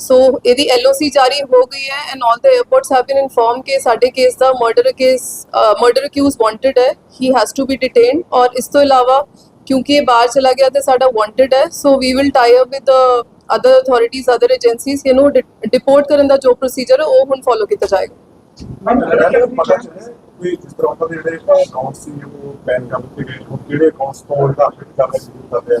ਸੋ ਇਹਦੀ ਐਲਓਸੀ ਜਾਰੀ ਹੋ ਗਈ ਹੈ and all the airports have been inform ਕਿ ਸਾਡੇ ਕੇਸ ਦਾ murder case murder accuse wanted ਹੈ he has to be detained ਔਰ ਇਸ ਤੋਂ ਇਲਾਵਾ ਕਿਉਂਕਿ ਇਹ ਬਾਹਰ ਚਲਾ ਗਿਆ ਤੇ ਸਾਡਾ ਵਾਂਟਡ ਹੈ so we will tie up with other authorities other agencies ਇਹਨੂੰ ਡਿਪੋਰਟ ਕਰਨ ਦਾ ਜੋ ਪ੍ਰੋਸੀਜਰ ਹੈ, ਉਹ ਹੁਣ ਫੋਲੋ ਕੀਤਾ ਜਾਏਗਾ। ਮੈਮ ਲੜਕੇ ਦਾ ਪਤਾ ਚੱਲਿਆ ਕੋਈ ਜਿਸ ਤਰ੍ਹਾਂ ਉਹਨਾਂ ਦੇ ਜਿਹੜੇ ਅਕਾਊਂਟ ਸੀ, ਉਹ ਬੈਨ ਕਰ ਦਿੱਤੇ ਗਏ ਹੁਣ ਕਿਹੜੇ ਅਕਾਊਂਟਸ ਤੋਂ ਉਹਦਾ ਅਪਡੇਟ ਕਰਨਾ ਸ਼ੁਰੂ ਕਰ ਰਿਹਾ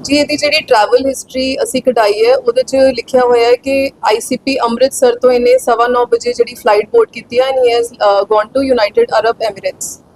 ਜੀ, ਇਹਦੀ ਜਿਹੜੀ ਟਰੈਵਲ ਹਿਸਟਰੀ ਅਸੀਂ ਕਢਾਈ ਹੈ, ਉਹਦੇ 'ਚ ਲਿਖਿਆ ਹੋਇਆ ਹੈ ਕਿ ਆਈਸੀਪੀ ਅੰਮ੍ਰਿਤਸਰ ਤੋਂ ਇਹਨੇ 9:30 ਵਜੇ ਜਿਹੜੀ ਫਲਾਈਟ ਬੋਰਡ ਕੀਤੀ ਹੈ and he has gone to United Arab Emirates